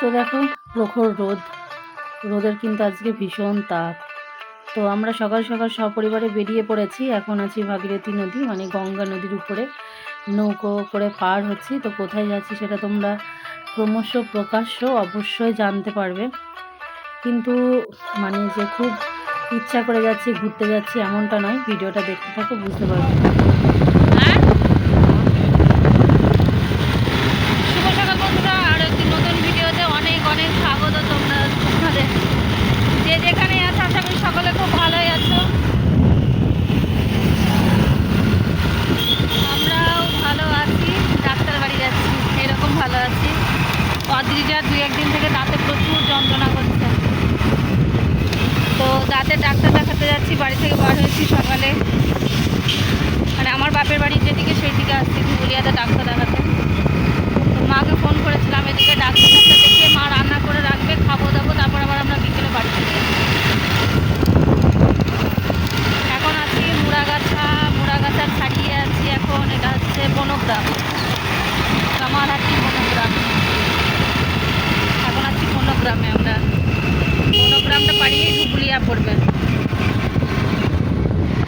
তো দেখো, প্রখর রোদ। রোদের কিন্তু আজকে ভীষণ তাপ। তো আমরা সকাল সকাল সপরিবারে বেরিয়ে পড়েছি। এখন আছি ভাগীরথী নদী মানে গঙ্গা নদীর উপরে। নৌকো করে পার হচ্ছি। তো কোথায় যাচ্ছি সেটা তোমরা ক্রমশ প্রকাশ্য অবশ্যই জানতে পারবে। কিন্তু মানে যে খুব ইচ্ছা করে যাচ্ছি, ঘুরতে যাচ্ছি, এমনটা নয়। ভিডিওটা দেখতে থাকো, বুঝতে পারবে শুভ সকাল বন্ধুরা আর একটি নতুন ভিডিওতে অনেক অনেক স্বাগত তোমরা তোমাদের যে যেখানে আছো আশা করি সকলে খুব ভালোই আছো আমরাও ভালো আছি ডাক্তার বাড়ি যাচ্ছি এরকম ভালো আছি অদ্রিজা দু একদিন থেকে দাঁতে প্রচুর যন্ত্রণা করছে। তো দাঁতের ডাক্তার দেখাতে যাচ্ছি, বাড়ি থেকে বার হয়েছি সকালে। মানে আমার বাপের বাড়ি যেদিকে সেই দিকে আসছি ধুবুলিয়াতে ডাক্তার দেখাতে। মাকে ফোন করেছিলাম, এদিকে ডাক্তার ডাক্তার দেখিয়ে মা রান্না করে রাখবে, খাব দাবো, তারপর আবার আমরা বিকেলে বাড়ি যাব। এখন আছি মুড়াগাছা মুড়াগাছা ছাড়িয়ে আছি, এখন এটা হচ্ছে বনগ্রাম। কামারহাটি বনগ্রাম এখন আছি বনগ্রামে আমরা বনগ্রামটা পাড়িয়েই পড়বে।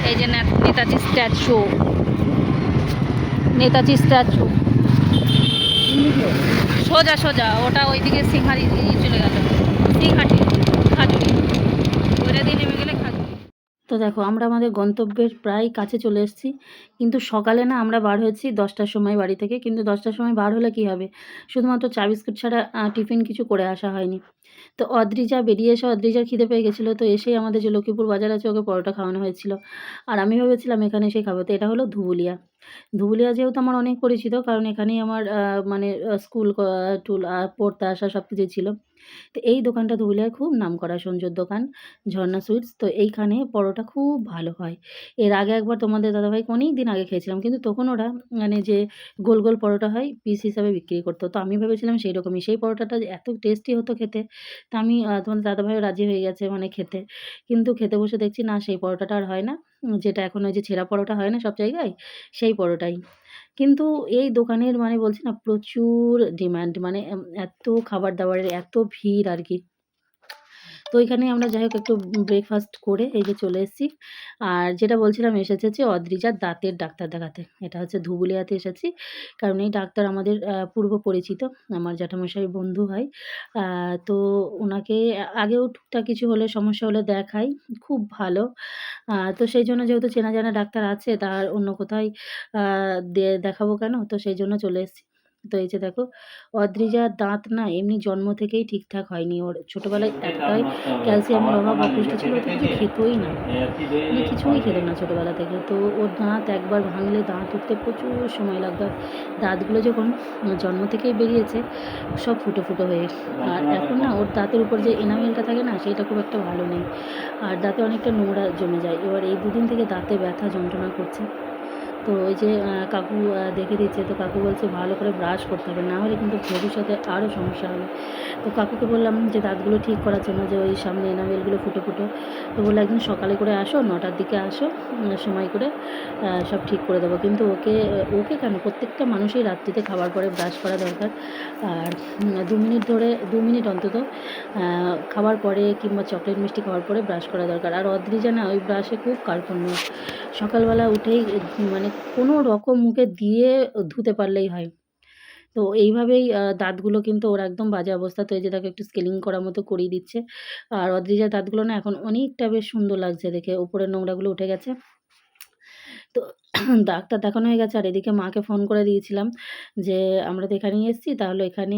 এই যে নেতাজি স্ট্যাচু। নেতাজি স্ট্যাচু। সোজা সোজা, ওটা ওইদিকে সিংহারি চলে গেল। সিংহাটি খাজুরি ওইটা দিয়ে তো দেখো, আমরা আমাদের গন্তব্যের প্রায় কাছে চলে এসেছি। কিন্তু সকালে না আমরা বার হয়েছি দশটার সময় বাড়ি থেকে। কিন্তু দশটার সময় বার হলে কি হবে? শুধুমাত্র চা বিস্কুট ছাড়া টিফিন কিছু করে আসা হয়নি। তো অদ্রিজা বেরিয়ে এসে, অদ্রিজার খিদে পেয়ে গেছিল। তো এসেই আমাদের যে লক্ষ্মীপুর বাজার আছে, ওকে পরোটা খাওয়ানো হয়েছিল। আর আমি ভেবেছিলাম এখানে এসে খাব। তো এটা হলো ধুবুলিয়া। ধুবুলিয়া যেহেতু আমার অনেক পরিচিত, কারণ এখানেই আমার মানে স্কুল টুল পড়তে আসা সব কিছুই ছিল। তো এই দোকানটা ধুবুলিয়ার খুব নাম করা সঞ্জুর দোকান, ঝর্ণা সুইটস। তো এইখানে পরোটা খুব ভালো হয়। এর আগে একবার তোমাদের দাদাভাইকে অনেক দিন আগে খেয়েছিলাম, কিন্তু তখন ওরা মানে যে গোল গোল পরোটা হয় পিস হিসাবে বিক্রি করতো। তো আমি ভেবেছিলাম সেই রকমই সেই পরোটাটা এত টেস্টি হতো খেতে, তা আমি তোমাদের দাদাভাইও রাজি হয়ে গেছে মানে খেতে। কিন্তু খেতে বসে দেখছি, না, সেই পরোটাটা আর হয় না। যেটা এখন ওই যে ছেঁড়া পরোটা হয় না সব জায়গায়, সেই পরোটাই। কিন্তু এই দোকানের মানে বলছি না, প্রচুর ডিমান্ড মানে এত খাবার দাবারের এত ভিড় আর কি। তো ওইখানে আমরা যাই হোক একটু ব্রেকফাস্ট করে এই যে চলে এসেছি। আর যেটা বলছিলাম, এসেছে হচ্ছে অদ্রিজার দাঁতের ডাক্তার দেখাতে। এটা হচ্ছে ধুবুলিয়াতে এসেছি। কারণ এই ডাক্তার আমাদের পূর্ব পরিচিত, আমার জ্যাঠামশাই বন্ধু হয় তো ওনাকে আগেও টুকটাক কিছু হলে, সমস্যা হলে দেখাই। খুব ভালো। তো সেই জন্য যেহেতু চেনা জানা ডাক্তার আছে, তার অন্য কোথায় দেখাবো কেন? তো সেই জন্য চলে এসেছি। তো এই যে দেখো অদ্রিজার দাঁত না এমনি জন্ম থেকেই ঠিকঠাক হয়নি ওর। ছোটোবেলায় একটাই ক্যালসিয়ামের অভাব অপুষ্টি ছিল তো কিছু খেতোই না। মানে কিছুই খেতো না ছোটোবেলা থেকে। তো ওর দাঁত একবার ভাঙলে দাঁত উঠতে প্রচুর সময় লাগতো। দাঁতগুলো যখন জন্ম থেকেই বেরিয়েছে সব ফুটো ফুটো হয়ে। আর এখন না ওর দাঁতের উপর যে এনামেলটা থাকে না সেটা খুব একটা ভালো নেই। আর দাঁতে অনেকটা নোংরা জমে যায়। এবার এই দুদিন থেকে দাঁতে ব্যথা যন্ত্রণা করছে। তো ওই যে কাকু দেখে দিচ্ছে। তো কাকু বলছে, ভালো করে ব্রাশ করতে হবে। না হলে কিন্তু ভবিষ্যতে আরও সমস্যা হবে। তো কাকুকে বললাম যে, দাঁতগুলো ঠিক করার জন্য যে, ওই সামনে এনামেলগুলো ফুটো ফুটো। তো বলল, একদিন সকালে করে আসো, নটার দিকে আসো সময় করে সব ঠিক করে দেবো। কিন্তু ওকে ওকে কেন? প্রত্যেকটা মানুষই রাত্রিতে খাবার পরে ব্রাশ করা দরকার। আর দু মিনিট ধরে, দু মিনিট অন্তত খাবার পরে কিংবা চকলেট মিষ্টি খাওয়ার পরে ব্রাশ করা দরকার। আর অদ্রিজা না, ওই ব্রাশে খুব কার্পণ্য। সকালবেলা উঠেই মানে কোনো রকম মুখে দিয়ে ধুতে পারলেই হয়। তো এইভাবেই দাঁতগুলো কিন্তু ওর একদম বাজে অবস্থা। তো এই যে তাকে একটু স্কেলিং করার মতো করিয়ে দিচ্ছে। আর অদ্রিজার দাঁতগুলো না এখন অনেকটা বেশ সুন্দর লাগছে দেখে। উপরের নোংরাগুলো উঠে গেছে। তো ডাক্তার দেখানো হয়ে গেছে। আর এদিকে মাকে ফোন করে দিয়েছিলাম যে, আমরা তো এখানেই এসেছি, তাহলে এখানে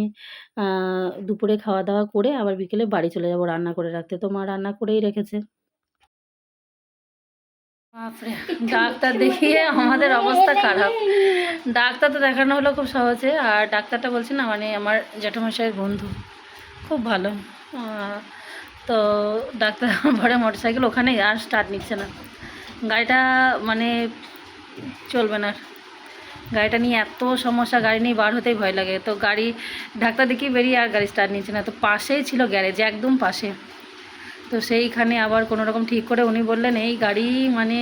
দুপুরে খাওয়া দাওয়া করে আবার বিকেলে বাড়ি চলে যাব রান্না করে রাখতে। তো মা রান্না করেই রেখেছে। ডাক্তার দেখিয়ে আমাদের অবস্থা খারাপ। ডাক্তার তো দেখানো হলো খুব সহজে, আর ডাক্তারটা বলছে না মানে আমার জ্যাঠামশাইয়ের বন্ধু। খুব ভালো। তো ডাক্তার ভরে মোটর সাইকেল ওখানেই, আর স্টার্ট নিচ্ছে না। গাড়িটা মানে চলবে না। গাড়িটা নিয়ে এত সমস্যা, গাড়ি নিয়ে বার হতেই ভয় লাগে। তো গাড়ি, ডাক্তার দেখিয়ে বেরিয়ে আর গাড়ি স্টার্ট নিচ্ছে না। তো পাশেই ছিল গ্যারেজ, একদম পাশে। তো সেইখানে আবার কোনো রকম ঠিক করে উনি বললেন এই গাড়ি মানে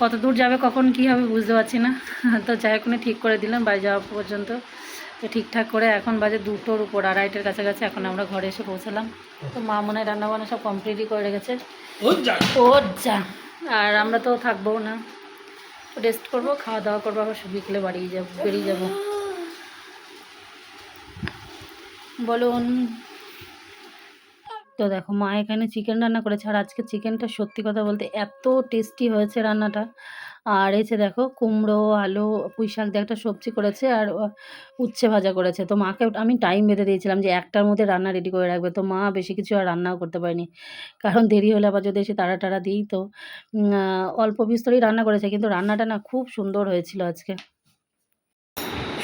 কত দূর যাবে কখন কী হবে বুঝতে পারছি না। তো যাই হোক উনি ঠিক করে দিলেন বাড়ি যাওয়া পর্যন্ত। তো ঠিকঠাক করে এখন বাজে দুটোর উপর আড়াইটের কাছাকাছি এখন আমরা ঘরে এসে পৌঁছালাম। তো মা মনে হয় রান্নাবান্না সব কমপ্লিটই করে রেখেছে। ও যা। আর আমরা তো থাকব না। রেস্ট করব খাওয়া দাওয়া করব আবার বিকেলে বাড়িয়ে যাব বেরিয়ে যাব। বলুন তো দেখো মা এখানে চিকেন রান্না করেছে। আর আজকে চিকেনটা সত্যি কথা বলতে এত টেস্টি হয়েছে রান্নাটা। আর এসে দেখো কুমড়ো, আলু, পুঁই শাক দিয়ে একটা সবজি করেছে আর উচ্ছে ভাজা করেছে। তো মাকে আমি টাইম বেঁধে দিয়েছিলাম যে একটার মধ্যে রান্না রেডি করে রাখবে। তো মা বেশি কিছু আর রান্নাও করতে পারেনি। কারণ দেরি হলে আবার যদি এসে তাড়া টাড়া দিই তো অল্প বিস্তরই রান্না করেছে। কিন্তু রান্নাটা না খুব সুন্দর হয়েছিল আজকে।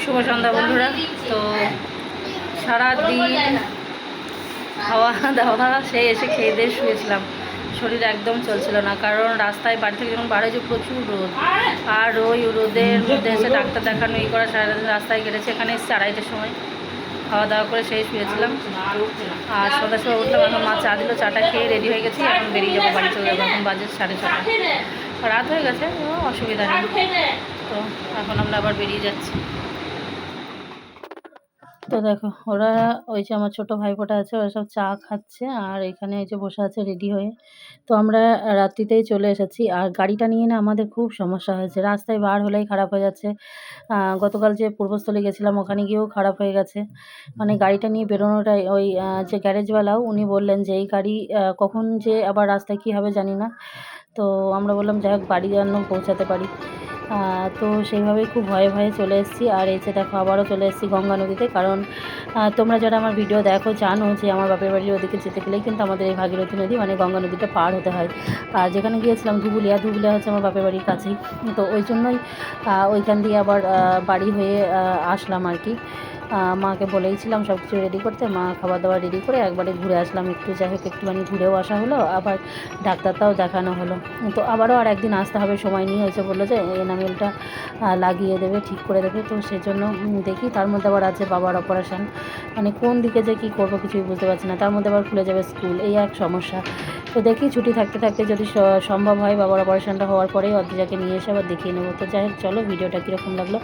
শুভ সন্ধ্যা বন্ধুরা। তো সারাদিন খাওয়া দাওয়া সেই এসে খেয়ে দিয়ে শুয়েছিলাম। শরীর একদম চলছিল না, কারণ রাস্তায় বাড়ি থেকে যখন বার হয়েছে প্রচুর রোদ। আর ওই রোদের মধ্যে এসে ডাক্তার দেখানো এই করা সারাদিন রাস্তায় কেটেছে, এখানে এসে আড়াইটার সময়। খাওয়া দাওয়া করে সেই শুয়েছিলাম। আর সন্ধ্যার সময় উঠলাম, এখন মা চা দিল, চাটা খেয়ে রেডি হয়ে গেছি, এখন বেরিয়ে যাব, বাড়ি চলে যাব, এখন বাজে সাড়ে ছটা। রাত হয়ে গেছে অসুবিধা নেই। তো এখন আমরা আবার বেরিয়ে যাচ্ছি। তো দেখো, ওরা ওই যে আমার ছোট ভাইফোঁটা আছে, ওরা সব চা খাচ্ছে আর এখানে এই যে বসে আছে রেডি হয়ে। তো আমরা রাত্রিতেই চলে এসেছি আর গাড়িটা নিয়ে না আমাদের খুব সমস্যা হয়েছে। রাস্তায় বার হলেই খারাপ হয়ে যাচ্ছে। গতকাল যে পূর্বস্থলে গেছিলাম, ওখানে গিয়েও খারাপ হয়ে গেছে। মানে গাড়িটা নিয়ে বেরোনোটাই, ওই যে গ্যারেজওয়ালাও উনি বললেন যে এই গাড়ি কখন যে আবার রাস্তায় কী হবে জানি না। তো আমরা বললাম যাই হোক, বাড়ি যেন পৌঁছাতে পারি। তো সেইভাবেই খুব ভয়ে ভয়ে চলে এসেছি। আর এসে দেখো, আবারও চলে এসেছি গঙ্গা নদীতে। কারণ তোমরা যারা আমার ভিডিও দেখো, জানো যে আমার বাপের বাড়ির ওদিকে যেতে গেলেই কিন্তু আমাদের এই ভাগীরথী নদী মানে গঙ্গা নদীটা পার হতে হয়। আর যেখানে গিয়েছিলাম ধুবুলিয়া ধুবুলিয়া হচ্ছে আমার বাপের বাড়ির কাছেই। তো ওই জন্যই ওইখান দিয়ে আবার বাড়ি হয়ে আসলাম আর কি। মাকে বলেইছিলাম সব কিছু রেডি করতে। মা খাবার দাবার রেডি করে একবারে ঘুরে আসলাম। একটু যাই হোক, একটুখানি ঘুরেও আসা হলো। আবার ডাক্তারটাও দেখানো হলো। তো আবারও আর একদিন আসতে হবে, সময় নিয়ে হয়েছে বলল যে এনামেলটা লাগিয়ে দেবে, ঠিক করে দেবে। তো সেজন্য দেখি তার মধ্যে আবার আছে বাবার অপারেশন মানে কোন দিকে যে কী করব কিছুই বুঝতে পারছি না। তার মধ্যে আবার খুলে যাবে স্কুল এই এক সমস্যা। তো দেখি ছুটি থাকতে থাকতে যদি সম্ভব হয় বাবার অপারেশনটা হওয়ার পরেই অদ্রিজাকে নিয়ে এসে আবার দেখিয়ে নেব। তো যাই হোক, চলো, ভিডিওটা কীরকম লাগল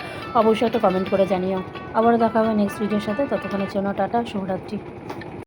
অবশ্যই একটা কমেন্ট করে জানিও। আবারও দেখা হবে নেক্সট ভিডিওর সাথে ততক্ষণের জন্য টাটা শুভরাত্রি।